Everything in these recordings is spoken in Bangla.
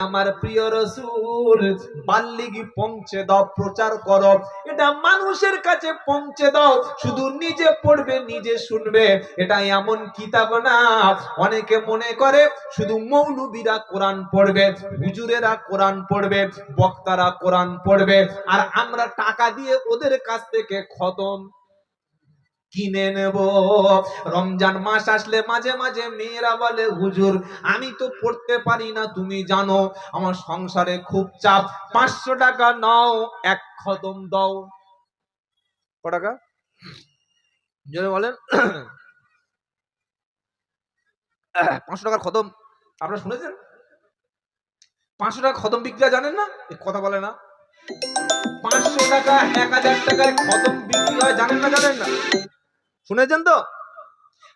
আমার প্রিয় রসুল, বাল্লিগি পৌঁছে দাও, প্রচার করো। এটা মানুষের কাছে পৌঁছে দাও, শুধু নিজে পড়বে, নিজে শুনবে। এটা এমন কিতাব না। অনেকে মনে করে শুধু মৌলবীরা কোরআন পড়বে, হুজুরেরা কোরআন পড়বে, বক্তারা কোরআন পড়বে, আর আমরা টাকা দিয়ে ওদের কাছ থেকে খতম। কিনে নেব। রমজান মাস আসলে মাঝে মাঝে মেয়েরা বলে, হুজুর, আমি তো পড়তে পারি না, তুমি জানো, আমার সংসারে খুব চাপ। পাঁচশো টাকা নাও, এক খতম দাও। ক টাকা? বলেন। পাঁচশো টাকার খতম আপনারা শুনেছেন? পাঁচশো টাকা খতম বিক্রি জানেন না? কথা বলে না। পাঁচশো টাকা, এক হাজার টাকায় খতম বিক্রি হয় জানেন না জানেন না? শুনেছেন তো?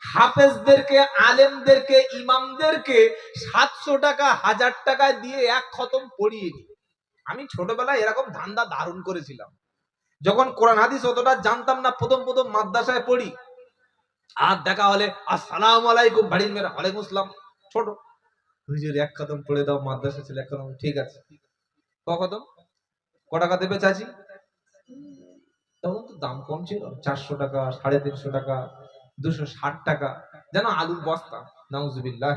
হাফেজদেরকে, আলেমদেরকে, ইমামদেরকে সাতশো টাকা, হাজার টাকা দিয়ে এক খতম পড়িয়ে নি আমি ছোটবেলায় এরকম ধান্দা দারুণ করেছিলাম। যখন কোরআন হাদিস অতটা জানতাম না, প্রথম প্রথম মাদ্রাসায় পড়ি। আর দেখা হলে, আসসালাম আলাইকুম বাড়ির মেয়েরা, ওয়ালাইকুম আসসালাম, ছোট। হুজুর, এক খতম পড়ে দাও, মাদ্রাসা ছিল, এক খতম, ঠিক আছে। ক খতম? ক টাকা দেবে চাচি? তখন তো দাম কম ছিল। চারশো টাকা, সাড়ে তিনশো টাকা, দুশো ষাট টাকা, যেন আলুর বস্তা। নাউজুবিল্লাহ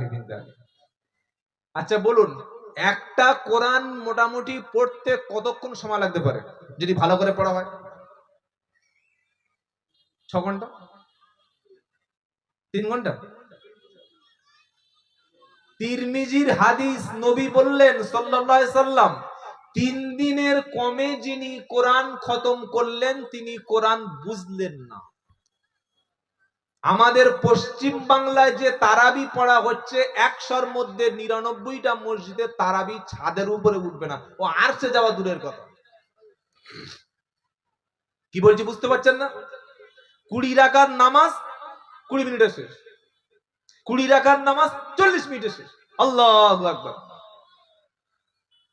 আচ্ছা বলুন, একটা কোরআন মোটামুটি পড়তে কতক্ষণ সময় লাগতে পারে? যদি ভালো করে পড়া হয়। ছ ঘণ্টা? তিন ঘণ্টা? তিরমিজির হাদিস নবী বললেন সাল্লাল্লাহু আলাইহি সাল্লাম তিন দিনের কমে যিনি কোরআন খতম করলেন, তিনি কোরআন বুঝলেন না। আমাদের পশ্চিম বাংলায় যে তারাবি পড়া হচ্ছে, একশোর মধ্যে নিরানব্বইটা মসজিদে তারাবি ছাদের উপরে উঠবে না। ও আরছে যাওয়া দূরের কথা। কি বলছি বুঝতে পারছেন না? কুড়ি রাকার নামাজ, কুড়ি মিনিটে শেষ। কুড়ি রাকার নামাজ চল্লিশ মিনিটে শেষ। আল্লাহ আকবার।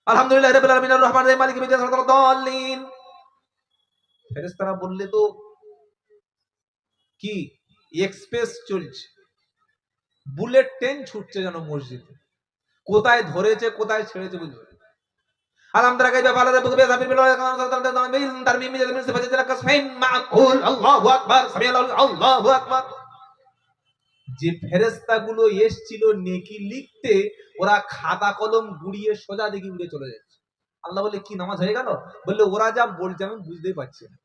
আলহামদুলিল্লাহ বললে তো, কি? এক্সপ্রেস চলছে। বুলেট ট্রেন ছুটছে যেন মসজিদে। কোথায় ধরেছে, কোথায় ছেড়েছে বুঝবে আলহামদুলিল্লাহ যে ফেরেস্তাগুলো এসছিল নেকি লিখতে, ওরা খাতা কলম গুড়িয়ে সোজা দেখি উড়ে চলে যাচ্ছে। আল্লাহ বলে, কি, নামাজ হয়ে গেল? বললে, ওরা যা বলছে আমি বুঝতেই পারছি না।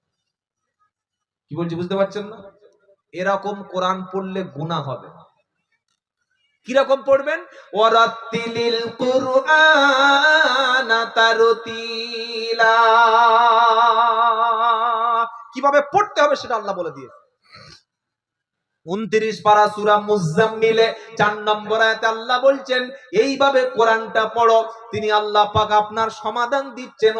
কি বলছি বুঝতে পারছেন না? এরকম কোরআন পড়লে গুনাহ হবে। কীরকম পড়বেন? ওয়ারাত্তিলিল কুরআন তারতিলা। কীভাবে পড়তে হবে সেটা আল্লাহ বলে দিয়েছে। উনত্রিশ পারা সুরা মুজাম্মিলে চার নম্বর আয়াতে আল্লাহ বলছেন, এইভাবে কোরআনটা পড়ো। তিনি আল্লাহ পাক আপনার সমাধান দিচ্ছেন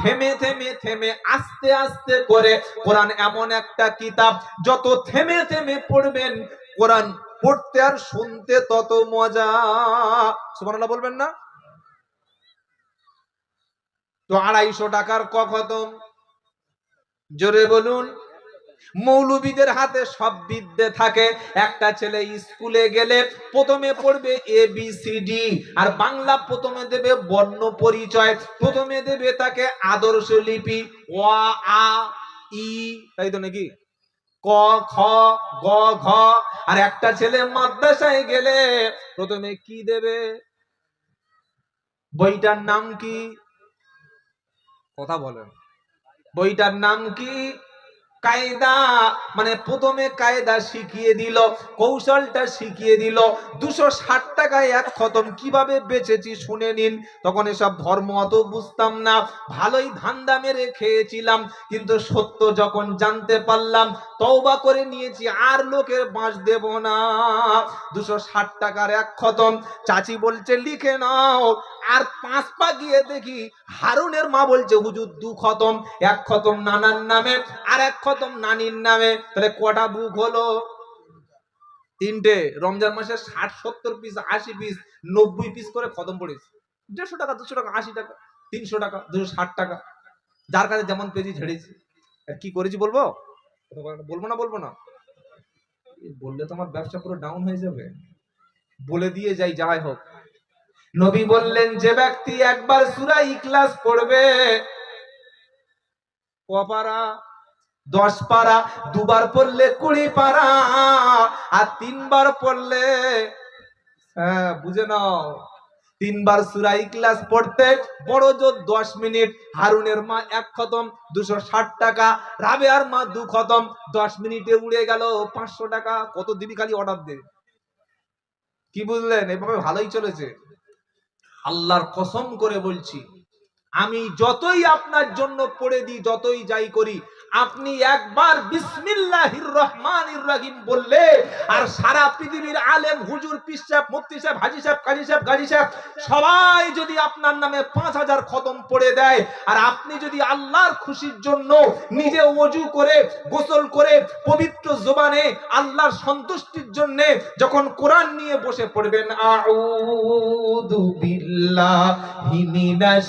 থেমে থেমে থেমে, আস্তে আস্তে করে কোরআন এমন একটা কিতাব, যত থেমে থেমে পড়বেন, কোরআন পড়তে আর শুনতে তত মজা। সুবহানাল্লাহ বলবেন না? তো আড়াইশো টাকার ক খতম জোরে বলুন, মৌলবীদের হাতে সব বিদ্যে থাকে। একটা ছেলে স্কুলে গেলে প্রথমে পড়বে এ বি সি ডি আর বাংলা প্রথমে দেবে বর্ণ পরিচয়। প্রথমে দেবে তাকে আদর্শ লিপি অ আ, ই, তাই তো নাকি? ক, খ, গ, ঘ, আর একটা ছেলে মাদ্রাসায় গেলে প্রথমে কি দেবে? বইটার নাম কি? কথা বলেন। বইটার নাম কি? কায়দা মানে প্রথমে কায়দা শিখিয়ে দিল, কৌশলটা শিখিয়ে দিল। দুশো ষাট টাকায় এক খতম। কীভাবে বেচেছি শুনে নিন। তখন এসব ধর্ম অত বুঝতাম না। ভালোই ধান্দা মেরে খেয়েছিলাম, কিন্তু সত্য যখন জানতে পারলাম, তওবা করে নিয়েছি, আর লোকের বাঁশ দেব না। দুশো ষাট টাকার এক খতম। চাচি বলছে, লিখে নাও। আর পাঁচ পা গিয়ে দেখি হারুনের মা বলছে, হুজুর, দু খতম, এক খতম নানার নামে আর এক খতম নানির নামে। তাহলে কটা বুক হলো? তিনটে। রমজান মাসে ষাট, সত্তর পিস আশি পিস নব্বই পিস করে খতম পড়েছে। দেড়শো টাকা, দুশো টাকা, আশি টাকা, তিনশো টাকা, দুশো ষাট টাকা। যার কাছে যেমন পেয়েছি ঝেড়েছি আর কি করেছি বলব? বলব না বলব না? বললে তো আমার ব্যবসা পুরো ডাউন হয়ে যাবে। বলে দিয়ে যাই যাই হোক। নবী বললেন, যে ব্যক্তি একবার সূরা ইখলাস পড়বে, কপারা, দশ পারা, দুবার পড়লে কুড়ি পারা, আর তিনবার পড়লে হ্যাঁ বুঝে নাও, তিনবার সুরা ইখলাস পড়তে বড় জোর দশ মিনিট, হারুনের মা এক খতম, দুশো ষাট টাকা, রাবেয়ার মা দু খতম, দশ মিনিটে উড়ে গেল পাঁচশো টাকা, কত দিবি খালি অর্ডার দে। কি বুঝলেন? এভাবে ভালোই চলেছে। আল্লাহর কসম করে বলছি আমি যতই আপনার জন্য পড়ে দিই, যতই যাই করি, আপনি একবার বিসমিল্লাহির রহমানির রহিম বললে, আর সারা পৃথিবীর আলেম, হুজুর পিস সাহেব, মুফতি সাহেব, হাজি সাহেব, কাজী সাহেব, গাজী সাহেব, সবাই যদি আপনার নামে পাঁচ হাজার খতম পড়ে দেয়, আর আপনি যদি আল্লাহর খুশির জন্য নিজে অজু করে, গোসল করে, পবিত্র জোবানে আল্লাহর সন্তুষ্টির জন্য যখন কোরআন নিয়ে বসে পড়বেন, আউযু বিল্লাহি মিনাশ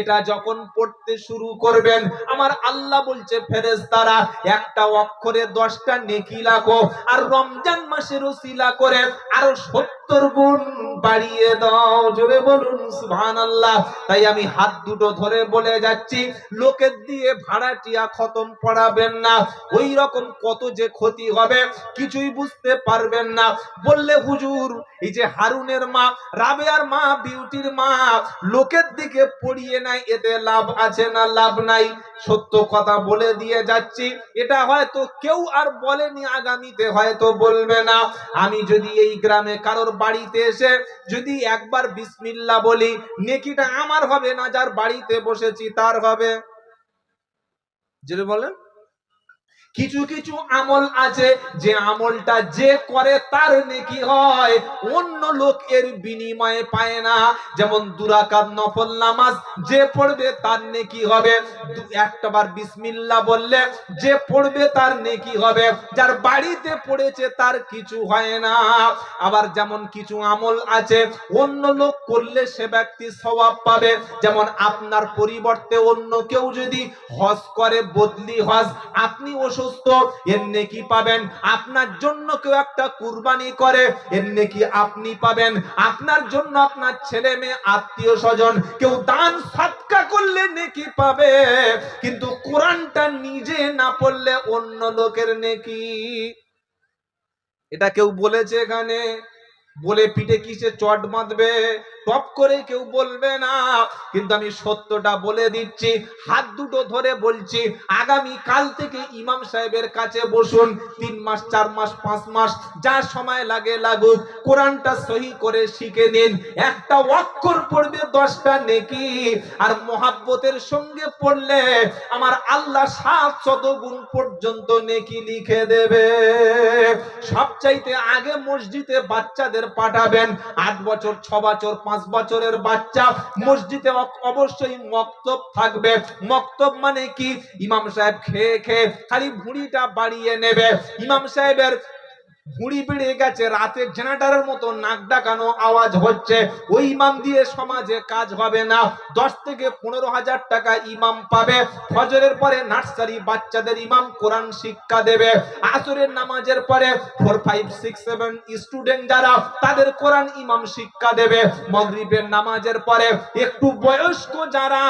এটা যখন পড়তে শুরু করবেন, আমার আল্লাহ বলছে, ফেরেশতারা, একটা অক্ষরে দশটা নেকি লাখো আর রমজান মাসের ওসিলা করে আরও সত্তর গুণ বাড়িয়ে দাও। জোরে বলুন, সুবহানাল্লাহ। তাই আমি হাত দুটো ধরে বলে যাচ্ছি, লোকের দিয়ে ভাড়াটিয়া খতম পড়াবেন না। ওই রকম কত যে ক্ষতি হবে, কিছুই বুঝতে পারবেন না। বললে হুজুর, এই যে হারুনের মা, রাবেয়ার মা, বিউটির মা, লোকের দিকে পড়িয়ে নাই, এতে লাভ আছে না লাভ নাই, সত্য কথা বলে দিয়ে যাচ্ছি। এটা হয়তো কেউ আর বলেনি আগামীতে, হয়তো বলবে না। আমি যদি এই গ্রামে কারোর বাড়িতে এসে যদি একবার বিসমিল্লা বলি, নেকিটা আমার হবে না, যার বাড়িতে বসেছি তার হবে। যেটা বলেন। কিছু কিছু আমল আছে যে আমলটা যে করে তার নেকি হয়। অন্য লোক এর বিনিময়ে পায় না। যেমন দুরাকাত নফল নামাজ, যে পড়বে তার নেকি হবে। একটাবার বিসমিল্লা বললে যে পড়বে তার নেকি হবে। যার বাড়িতে পড়েছে তার কিছু হয় না। আবার যেমন কিছু আমল আছে, অন্য লোক করলে সে ব্যক্তি সওয়াব পাবে। যেমন আপনার পরিবর্তে অন্য কেউ যদি হজ করে বদলি হজ, আপনি অসুস্থ এর পাবেন? আপনার জন্য কেউ একটা কুরবানি করে আপনি পাবেন? আপনার জন্য আপনার ছেলে মেয়ে, আত্মীয় স্বজন, কেউ দান সৎকা করলে নেকি পাবে, কিন্তু কোরআনটা নিজে না পড়লে অন্য লোকের নেকি? এটা কেউ বলেছে এখানে? বলে পিঠে কিসে চট বাঁধবে? টপ করে কেউ বলবে না। কিন্তু আমি সত্যটা বলে দিচ্ছি, হাত দুটো ধরে বলছি, আগামী কাল থেকে ইমাম সাহেবের কাছে বসুন, তিন মাস, চার মাস, পাঁচ মাস, যা সময় লাগে লাগুক, কোরআনটা সহি করে শিখে নিন। একটা অক্ষর পড়বে, দশটা নেকি। আর মহাব্বতের সঙ্গে পড়লে আমার আল্লাহ সাত শত গুণ পর্যন্ত নেকি লিখে দেবে। সবচাইতে আগে মসজিদে বাচ্চাদের পাঠাবেন, আট বছর, ছ বছর পাঁচ বছরের বাচ্চা মসজিদে অবশ্যই মক্তব থাকবে। মক্তব মানে কি? ইমাম সাহেব খেয়ে খেয়ে খালি ভুঁড়িটা বাড়িয়ে নেবে। ইমাম সাহেবের ভুঁড়ি বেড়ে গেছে, রাতে জেনারেটরের মতো নাক ডাকানো আওয়াজ হচ্ছে। ওই ইমাম দিয়ে সমাজে কাজ হবে না। দশ থেকে পনেরো হাজার টাকা ইমাম পাবে। ফজরের পরে নার্সারি বাচ্চাদের ইমাম কোরআন শিক্ষা দেবে। আসরের নামাজের পরে four five six seven student যারা, তাদের কোরআন ইমাম শিক্ষা দেবে। মগরিবের নামাজের পরে একটু বয়স্ক যারা,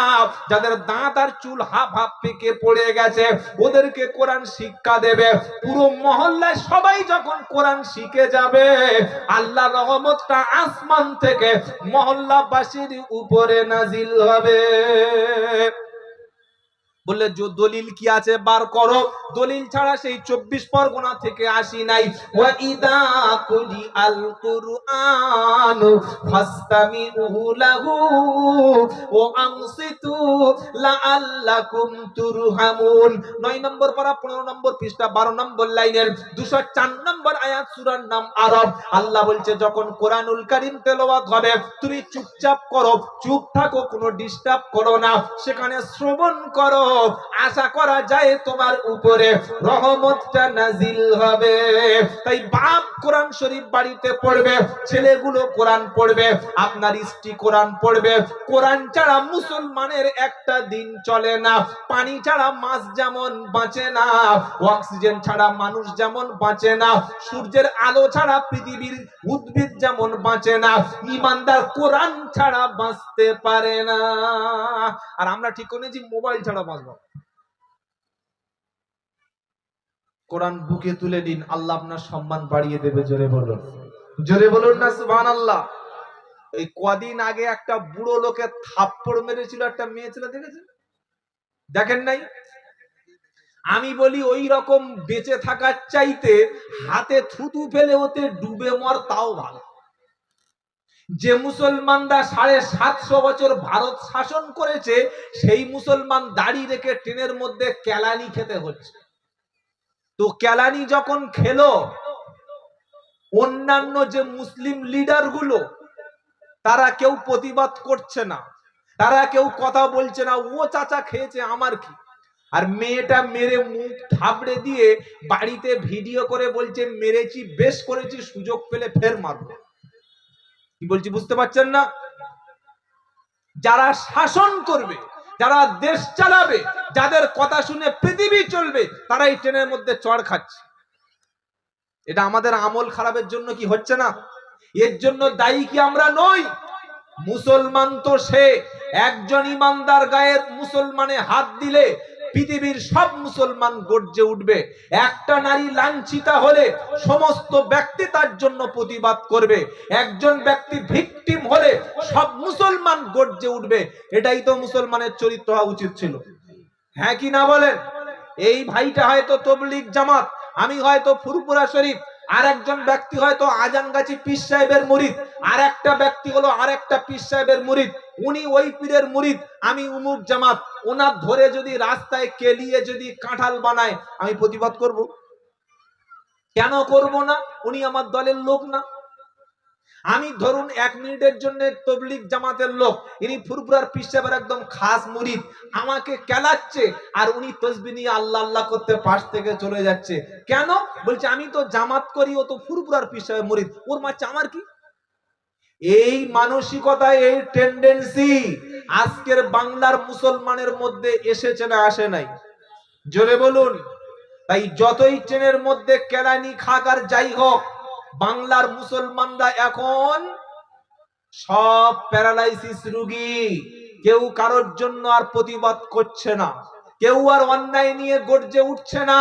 যাদের দাঁত আর চুল হাফ হাফ পেকে পড়ে গেছে, ওদেরকে কোরআন শিক্ষা দেবে। পুরো মহল্লায় সবাই যখন কোরআন শিখে যাবে। আল্লাহ রহমতটা আসমান থেকে মহল্লাবাসীর উপরে নাজিল হবে। বললে দলিল কি আছে? বার করো। দলিল ছাড়া সেই চব্বিশ পরগনা থেকে আসি নাই। ওয়া কুলি আল কুরআন, ফাস্তামিউ লাহু ওয়া আনসিতু লাআল্লাকুম তুরহামুন। 9 নম্বর পারা 15 নম্বর পৃষ্ঠা 12 নম্বর লাইনের 204 নম্বর নাম আরব। আল্লাহ বলছে, যখন তুমি চুপচাপ করো। চুপ থাকো, কোনো ডিস্টার্ব করো না। সেখানে শ্রবণ করো। আশা করা যায় তোমার উপরে রহমতটা নাজিল হবে। তাই বাপ কোরআন শরীফ বাড়িতে পড়বে, ছেলেগুলো কোরআন পড়বে, আপনার স্ত্রী কোরআন পড়বে। কোরআন ছাড়া মুসলমানের একটা দিন চলে না। পানি ছাড়া মাছ যেমন বাঁচে না, অক্সিজেন ছাড়া মানুষ যেমন বাঁচে না, সূর্যের আলো ছাড়া পৃথিবীর উদ্ভিদ যেমন বাঁচে না, ইমানদার কোরআন ছাড়া বাঁচতে পারে না। আর আমরা ঠিক করে নিয়েছি মোবাইল ছাড়া বাঁচবো কোরআন বুকে তুলে দিন আল্লাহ আপনার সম্মান বাড়িয়ে দেবে, জোরে বলুন। জোরে বলুন না সুবহান আল্লাহ এই কদিন আগে একটা বুড়ো লোকে থাপ্পড় মেরেছিল, একটা মেয়ে ছেলে, দেখেছেন? দেখেন নাই? আমি বলি, ওই রকম বেঁচে থাকার চাইতে হাতে থুতু ফেলে ওতে ডুবে মর, তাও ভালো। যে মুসলমানরা সাড়ে সাতশো বছর ভারত শাসন করেছে, সেই মুসলমান দাড়ি রেখে ট্রেনের মধ্যে কেলানি খেতে হচ্ছে। তো কেলানি যখন খেলো, অন্যান্য যে মুসলিম লিডারগুলো তারা কেউ প্রতিবাদ করছে না। তারা কেউ কথা বলছে না, ও চাচা খেয়েছে, আমার কি? আর মেয়েটা মেরে মুখ থাবড়ে দিয়ে বাড়িতে ভিডিও করে বলছে, মেরেছি, বেশ করেছি, সুযোগ পেলে ফের মারবো। কি বলছি, বুঝতে পারছেন না? যারা শাসন করবে যারা দেশ চালাবে, যাদের কথা শুনে পৃথিবী চলবে তারা এই ট্রেনের মধ্যে চড় খাচ্ছে। এটা আমাদের আমল খারাপের জন্য কি হচ্ছে না? এর জন্য দায়ী কি আমরা নই? মুসলমান তো সে, একজন ইমানদার গায়ের মুসলমানে হাত দিলে পৃথিবীর সব মুসলমান গর্জে উঠবে। একটা নারী লাঞ্ছিতা হলে সমস্ত ব্যক্তি তার জন্য প্রতিবাদ করবে। একজন ব্যক্তি ভিকটিম হলে সব মুসলমান গর্জে উঠবে। এটাই তো মুসলমানের চরিত্র হওয়া উচিত ছিল। হ্যাঁ কি না বলেন? এই ভাইটা হয়তো তবলিগ জামাত, আমি হয়তো ফুরপুরা শরীফ আর একজন ব্যক্তি হয়তো আজানগাছি পীর সাহেবের মুরিদ আর একটা ব্যক্তি হলো আর একটা পীর সাহেবের মুরিদ। উনি ওই পীরের মুরিদ, আমি উমুক জামাত। ওনার ধরে যদি রাস্তায় কেলিয়ে যদি কাঁঠাল বানায়, আমি প্রতিবাদ করব। কেন করব না? উনি আমার দলের লোক না। আমি ধরুন এক মিনিটের জন্য তবলিক জামাতের লোক, ইনি ফুরপুরার পীর সাহেবের একদম খাস মুরিদ। আমাকে কেলাচ্ছে আর উনি তসবি নিয়ে আল্লাহ আল্লাহ করতে পাশ থেকে চলে যাচ্ছে। কেন? বলছে, আমি তো জামাত করি, ও তো ফুরপুরার পীর সাহেব মুরিদ। ওর মাচ্ছে আমার কি? এই মানসিকতা এই টেন্ডেন্সি আজকের বাংলার মুসলমানের মধ্যে এসেছে না আসে নাই। জোরে বলুন, তাই যতই ট্রেনের মধ্যে কেলানি খাক আর যাই হোক, বাংলার মুসলমানরা এখন সব প্যারালাইসিস রুগী। কেউ কারোর জন্য আর প্রতিবাদ করছে না। কেউ আর অন্যায় নিয়ে গর্জে উঠছে না।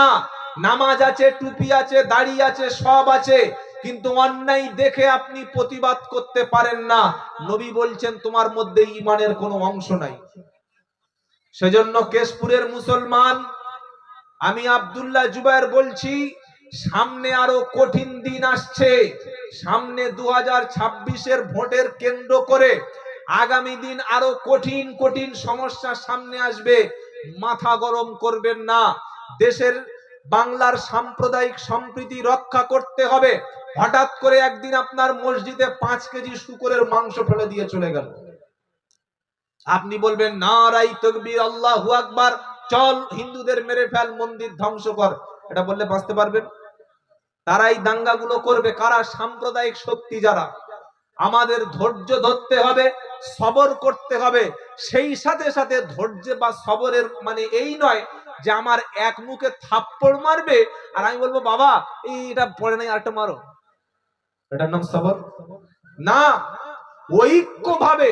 নামাজ আছে, টুপি আছে, দাড়ি আছে, সব আছে। কিন্তু অন্যায় দেখে আপনি প্রতিবাদ করতে পারেন না। নবী বলছেন, তোমার মধ্যে ইমানের কোনো অংশ নাই। সেজন্য কেশপুরের মুসলমান, আমি আবদুল্লাহ জুবায়ের বলছি, সামনে আরও কঠিন দিন আসছে। সামনে দু হাজার ছাব্বিশের ভোটের কেন্দ্র করে আগামী দিন আরও কঠিন কঠিন সমস্যা সামনে আসবে। মাথা গরম করবেন না। দেশের বাংলার সাম্প্রদায়িক সম্প্রীতি রক্ষা করতে হবে। হঠাৎ করে একদিন আপনার মসজিদে পাঁচ কেজি শুকরের মাংস ফেলে দিয়ে চলে গেল। আপনি বলবেন না রাই তকবীর, আল্লাহু আকবার, চল হিন্দুদের মেরে ফেল, মন্দির ধ্বংস কর। এটা বললে বাঁচতে পারবেন। তারাই দাঙ্গাগুলো করবে, কারা সাম্প্রদায়িক শক্তি যারা। আমাদের ধৈর্য ধরতে হবে, সবর করতে হবে। সেই সাথে সাথে ধৈর্য বা সবরের মানে এই নয় যে আমার এক মুখে থাপ্পড় মারবে, আর আমি বলব, বাবা, এই এটা পড়ে নাই, আরেকটা মারো। এটার নাম সবর? না, ঐক্যভাবে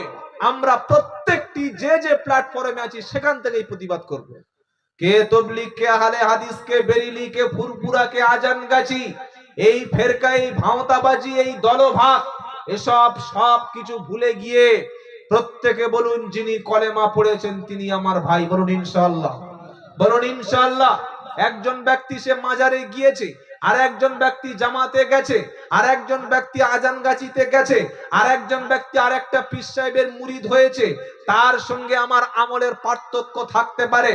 আমরা প্রত্যেকটি যে যে প্ল্যাটফর্মে আছি, সেখান থেকেই প্রতিবাদ করব। কে তবলিগ কে আহলে হাদিস, কে বেরিলি, কে ফুরপুরা কে আজান গাছি এই ফেরকা এই ভাঁওতাবাজি, এই দলভাগ, এসব সব কিছু ভুলে গিয়ে প্রত্যেকে বলুন যিনি কলেমা পড়েছেন, তিনি আমার ভাই, বলুন ইনশাআল্লাহ। বলুন ইনশাআল্লাহ, একজন ব্যক্তি সে মাজারে গিয়েছে আর একজন ব্যক্তি জামাতে গেছে আর একজন ব্যক্তি আজান গাছিতে গেছে আর একজন ব্যক্তি আর একটা পীর সাহেবের মুরিদ হয়েছে, তার সঙ্গে আমার আমলের পার্থক্য থাকতে পারে।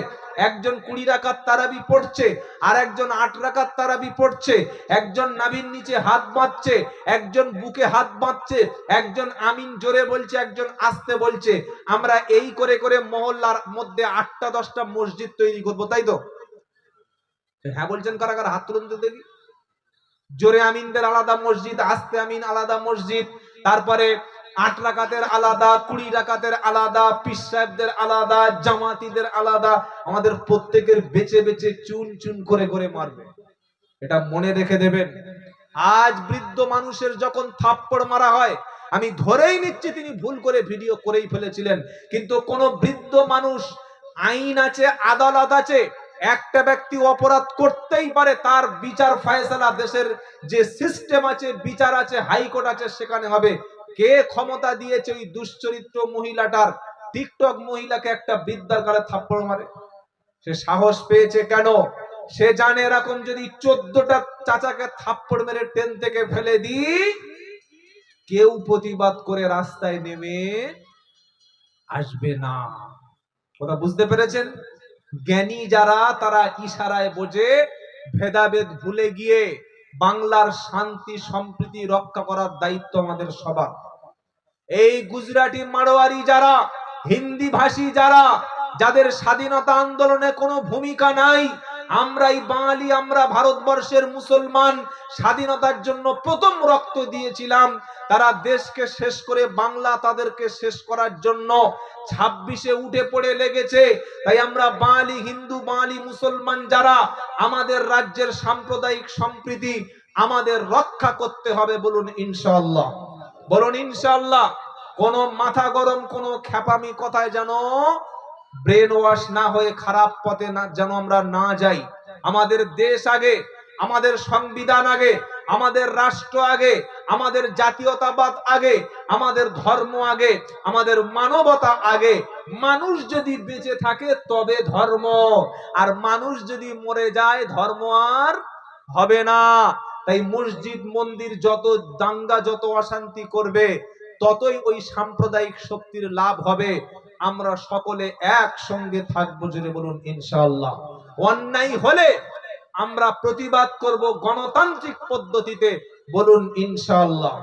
একজন কুড়ি রাকাত তারাবি পড়ছে আর একজন আট রাকাত তারাবি পড়ছে, একজন নাভির নিচে হাত বাঁধছে, একজন বুকে হাত বাঁধছে, একজন আমিন জোরে বলছে, একজন আস্তে বলছে। আমরা এই করে করে মহল্লার মধ্যে আটটা দশটা মসজিদ তৈরি করব, তাই তো? হ্যাঁ বলছেন কারা কারা হাত তুলুন তো দেখি। জোরে আমিনদের আলাদা মসজিদ, আস্তে আমিন আলাদা মসজিদ। তারপরে আট রাকাতের আলাদা, কুড়ি রাকাতের আলাদা পিস সাহেবদের আলাদা, জামাতিদের আলাদা। আমাদের প্রত্যেকের বেছে বেছে চুন চুন করে করে মারবে। এটা মনে রেখে দেবেন। আজ বৃদ্ধ মানুষের যখন থাপ্পড় মারা হয়, আমি ধরেই নিচ্ছি তিনি ভুল করে ভিডিও করেই ফেলেছিলেন। কিন্তু কোন বৃদ্ধ মানুষ আইন আছে, আদালত আছে একটা ব্যক্তি অপরাধ করতেই পারে, তার বিচার ফায়সালা দেশের যে সিস্টেম আছে, বিচার আছে হাইকোর্ট আছে, সেখানে হবে। কে ক্ষমতা দিয়েছে ওই দুশ্চরিত্র মহিলাটার? টিকটক মহিলাকে একটা বিদ্যার কালে থাপ্পড় মারে। সে সাহস পেয়েছে কেন? সে জানে এরকম যদি চোদ্দটা চাচাকে থাপ্পড় মেরে ট্রেন থেকে ফেলে দিই, কেউ প্রতিবাদ করে রাস্তায় নেমে আসবে না। কথা বুঝতে পেরেছেন? জ্ঞানী যারা, তারা ইশারায় বোঝে, ভেদাভেদ ভুলে গিয়ে বাংলার শান্তি, সম্প্রীতি রক্ষা করার দায়িত্ব আমাদের সবার। এই গুজরাটি মারোয়ারি যারা, হিন্দি ভাষী যারা, যাদের স্বাধীনতা আন্দোলনে কোনো ভূমিকা নাই আমরাই বাঙালি, আমরা ভারতবর্ষের মুসলমান। স্বাধীনতার জন্য প্রথম রক্ত দিয়েছিলাম। তারা দেশকে শেষ করে বাংলা তাদেরকে শেষ করার জন্য ছাব্বিশে উঠে পড়ে লেগেছে। তাই আমরা বাঙালি, হিন্দু, বাঙালি, মুসলমান যারা, আমাদের রাজ্যের সাম্প্রদায়িক সম্প্রীতি আমাদের রক্ষা করতে হবে বলুন ইনশাল্লাহ বলুন ইনশাল্লাহ কোন মাথা গরম, কোন খ্যাপামি কথায় যেন ব্রেন ওয়াশ না হয়ে খারাপ পথে না যেন আমরা না যাই। আমাদের দেশ আগে, আমাদের সংবিধান আগে, আমাদের রাষ্ট্র আগে, আমাদের জাতীয়তাবাদ আগে, আমাদের ধর্ম আগে, আমাদের মানবতা আগে। মানুষ যদি বেঁচে থাকে, তবে ধর্ম। আর মানুষ যদি মরে যায়, ধর্ম আর হবে না। তাই মসজিদ, মন্দির যত দাঙ্গা, যত অশান্তি করবে, ততই ওই সাম্প্রদায়িক শক্তির লাভ হবে। আমরা সকলে একসঙ্গে থাকব জুড়ে বলুন, ইনশাআল্লাহ। অন্যায় হলে আমরা প্রতিবাদ করব গণতান্ত্রিক পদ্ধতিতে। বলুন, ইনশাআল্লাহ।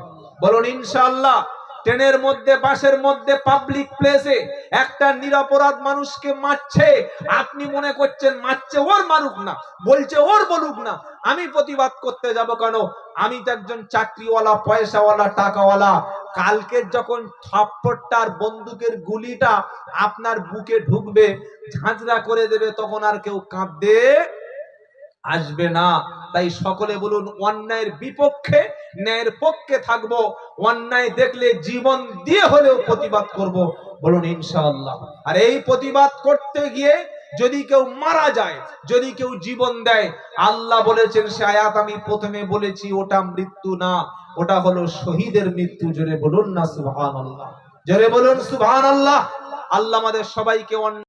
বলুন, ইনশাআল্লাহ। ট্রেনের মধ্যে, বাসের মধ্যে পাবলিক প্লেসে একটা নিরপরাধ মানুষকে মারছে। আপনি মনে করছেন মারছে ওর মারুক না, বলছে ওর বলুক না। আমি প্রতিবাদ করতে যাব কেন? আমি তো একজন চাকরিওয়ালা, পয়সাওয়ালা, টাকাওয়ালা। কালকের যখন থাপ্পড়টার বন্দুকের গুলিটা আপনার বুকে ঢুকবে, ঝাঁঝরা করে দেবে, তখন আর কেউ কাঁদতে আসবে না। তাই সকলে বলুন, অন্যায়ের বিপক্ষে, ন্যায়ের পক্ষে থাকব। অন্যায় দেখলে জীবন দিয়ে হলেও প্রতিবাদ করব। বলুন, ইনশাআল্লাহ। আর এই প্রতিবাদ করতে গিয়ে যদি কেউ মারা যায়, যদি কেউ জীবন দেয়, আল্লাহ বলেছেন, সে আয়াত আমি প্রথমে বলেছি, ওটা মৃত্যু না, ওটা হলো শহীদের মৃত্যু। জোরে বলুন না সুবহান আল্লাহ জোরে বলুন সুবহান আল্লাহ আমাদের সবাইকে